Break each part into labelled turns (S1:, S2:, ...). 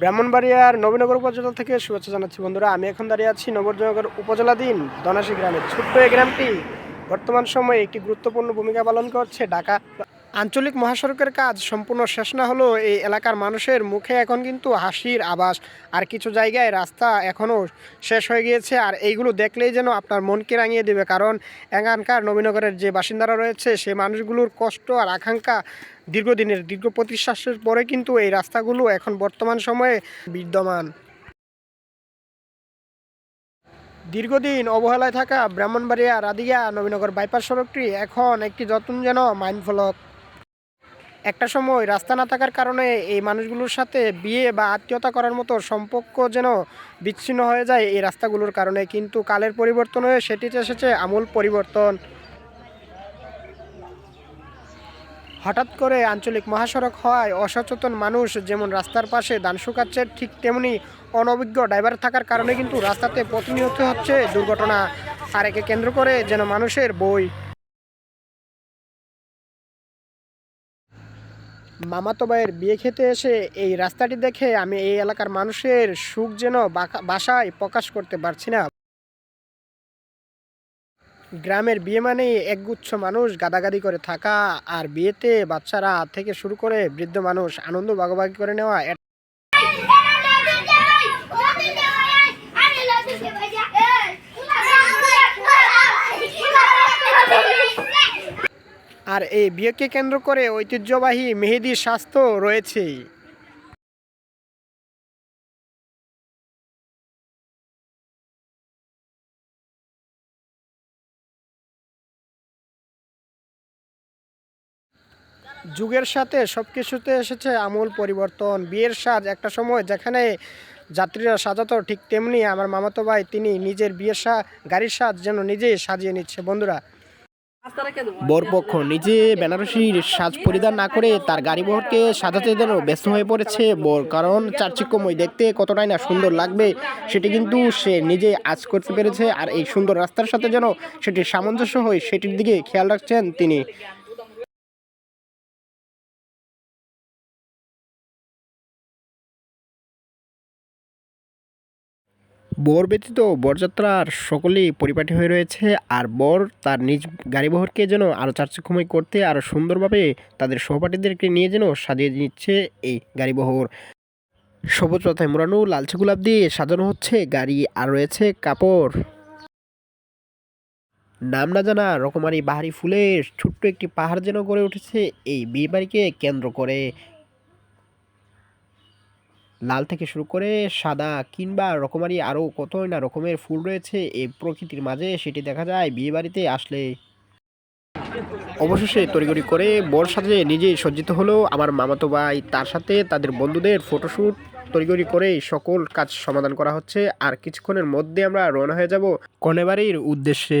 S1: ব্রাহ্মণবাড়িয়ার নবীনগর উপজেলা থেকে শুভেচ্ছা জানাচ্ছি বন্ধুরা। আমি এখন দাঁড়িয়ে আছি নবীনগর উপজেলাধীন দনাশি গ্রামে ছোট্ট এই গ্রামটি। বর্তমান সময়ে একটি গুরুত্বপূর্ণ ভূমিকা পালন করছে ঢাকা আঞ্চলিক মহাসড়কের কাজ সম্পূর্ণ শেষ না হলেও এই এলাকার মানুষের মুখে এখন কিন্তু হাসির আবাস আর কিছু জায়গায় রাস্তা এখনও শেষ হয়ে গিয়েছে। আর এইগুলো দেখলেই যেন আপনার মনকে রাঙিয়ে দেবে। কারণ এখানকার নবীনগরের যে বাসিন্দারা রয়েছে, সে মানুষগুলোর কষ্ট আর আকাঙ্ক্ষা দীর্ঘদিনের দীর্ঘ প্রতিশ্বাসের পরে কিন্তু এই রাস্তাগুলো এখন বর্তমান সময়ে বিদ্যমান। দীর্ঘদিন অবহেলায় থাকা ব্রাহ্মণবাড়িয়া রাদিয়া নবীনগর বাইপাস সড়কটি এখন একটি যত্ন যেন মাইনফলক। একটা সময় রাস্তা না থাকার কারণে এই মানুষগুলোর সাথে বিয়ে বা আত্মীয়তা করার মতো সম্পর্ক যেন বিচ্ছিন্ন হয়ে যায় এই রাস্তাগুলোর কারণে। কিন্তু কালের পরিবর্তন হয়ে সেটিতে এসেছে আমূল পরিবর্তন। হঠাৎ করে আঞ্চলিক মহাসড়ক হওয়ায় অসচেতন মানুষ যেমন রাস্তার পাশে দান শুকাচ্ছে, ঠিক তেমনি অনভিজ্ঞ ড্রাইভার থাকার কারণে কিন্তু রাস্তাতে প্রতিনিয়ত হচ্ছে দুর্ঘটনা। আর একে কেন্দ্র করে যেন মানুষের বই মামাতো ভাইয়ের বিয়ে খেতে এসে এই রাস্তাটি দেখে আমি এই এলাকার মানুষের সুখ যেন বাসায় প্রকাশ করতে পারছি না। গ্রামের বিয়ে মানেই একগুচ্ছ মানুষ গাদাগাদি করে থাকা আর বিয়েতে বাচ্চারা থেকে শুরু করে বৃদ্ধ মানুষ আনন্দ ভাগাভাগি করে নেওয়া আর এই বিয়েকে কেন্দ্র করে ঐতিহ্যবাহী মেহেদি স্বাস্থ্য রয়েছেই। যুগের সাথে সব কিছুতে এসেছে আমূল পরিবর্তন। বিয়ের সাজ একটা সময় যেখানে যাত্রীরা সাজাতো ঠিক তেমনি আমার মামাতো ভাই, তিনি নিজের বিয়ের সা, গাড়ির সাজ যেন নিজেই সাজিয়ে নিচ্ছে। বন্ধুরা বরপক্ষ নিজে বেনারসির সাজ পরিধান না করে তার গাড়ি বহরকে সাজাতে যেন ব্যস্ত হয়ে পড়েছে বর। কারণ চারচিক্যময় দেখতে কতটাই না সুন্দর লাগবে সেটি কিন্তু সে নিজে আজ করতে পেরেছে। আর এই সুন্দর রাস্তার সাথে যেন সেটির সামঞ্জস্য হয়, সেটির দিকে খেয়াল রাখছেন তিনি। বর ব্যতীত বরযাত্রার সকলেই পরিপাটি হয়ে রয়েছে, আর বর তার নিজ গাড়িবহরকে যেন আরও চারচক্ষময় করতে আরও সুন্দরভাবে তাদের সহপাঠীদেরকে নিয়ে যেন সাজিয়ে নিচ্ছে এই গাড়িবহর। সবুজ পাতায় মোড়ানো লালচে গোলাপ দিয়ে সাজানো হচ্ছে গাড়ি, আর রয়েছে কাপড়। নাম না জানা রকমারি বাহারি ফুলের ছোট্ট একটি পাহাড় যেন গড়ে উঠেছে এই বিয়ে বাড়িকে কেন্দ্র করে। লাল থেকে শুরু করে সাদা কিংবা রকমারি আরও কতই না রকমের ফুল রয়েছে এই প্রকৃতির মাঝে, সেটি দেখা যায় বিয়ে বাড়িতে আসলে। অবশেষে তড়িগড়ি করে বর সাথে নিজেই সজ্জিত হলো আমার মামাতো ভাই। তার সাথে তাদের বন্ধুদের ফটোশ্যুট তড়িগড়ি করে সকল কাজ সমাধান করা হচ্ছে। আর কিছুক্ষণের মধ্যে আমরা রওনা হয়ে যাব কনেবাড়ির উদ্দেশ্যে।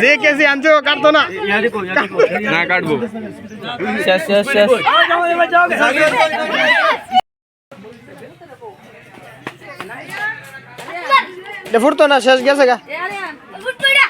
S1: যে কেজি আনছো কাটতো না।
S2: না কাটবো। শেষ শেষ শেষ।
S1: ফুটতো না শেষ গেছে গা।
S3: ফুটপুরা